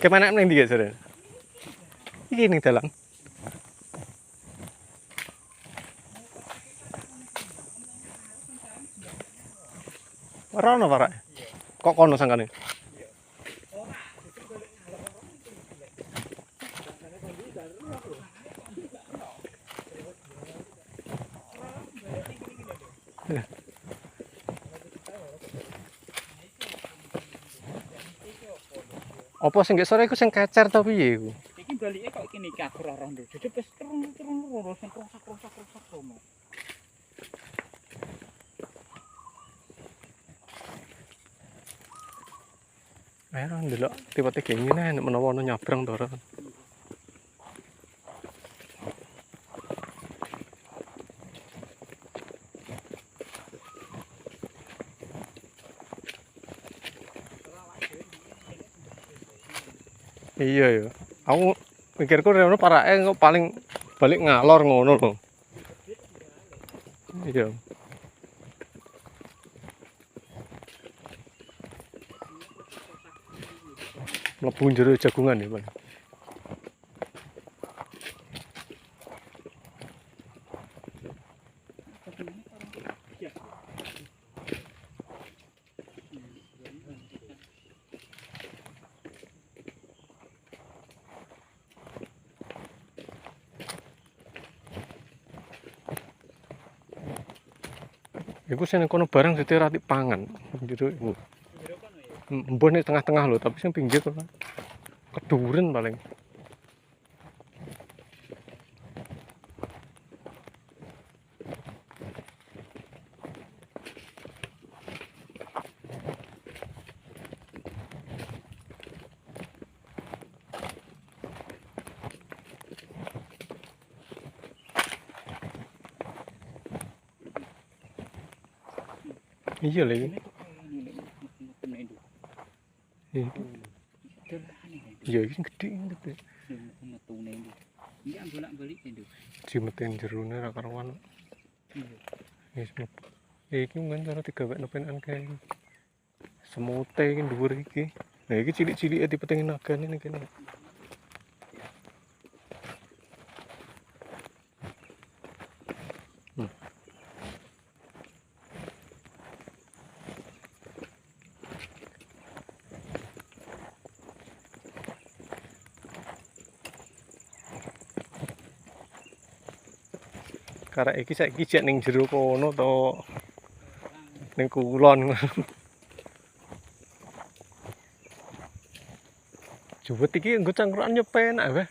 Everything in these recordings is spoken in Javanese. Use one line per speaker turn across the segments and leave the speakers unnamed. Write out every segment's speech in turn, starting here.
Kemana ning ndi guys? Iki ning dalan. Ora ono parak. Kok kono sangkane? Apa sing sore iku sing kecer ta piye iku?
Iki balike kok iki nikah ora nduk. Dadi wis terus-terus loro sing krosak-krosak-krosak romo.
Ayo ndelok tiba-tiba ngene menawa ono nyabrang to Iya ya. Aku mikirku rene parake kok paling balik ngalor ngono lho. Iya. Mlebu jero jagungan ya, Pak. Iku sing kono bareng dite rati pangan. Iku. Mbon ning tengah-tengah lho, tapi sing pinggir kok keduren paling. Iya lagi.
Ini
Iya
nduk. Iki ambolak-balik nduk.
jimetin jerone ra karuan.
Iya.
Wis mlebu. Iki mungkin cara digawekno penan kae. Semute iki dhuwur iki. Nah iki cilik-cilike dipetengi nagane ning kene. Karek iki saiki jek ning jero kono to ning kulon. Jebet iki nggo cangkrukan yo penak weh.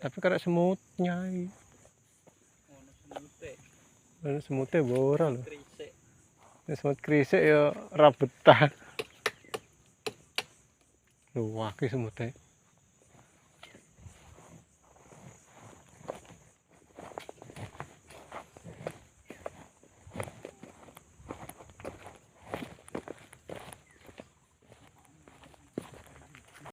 Tapi karek semut nyai.
Ono semute.
Ana semute ora semut krisik ya ra betah. Lho, ki semute.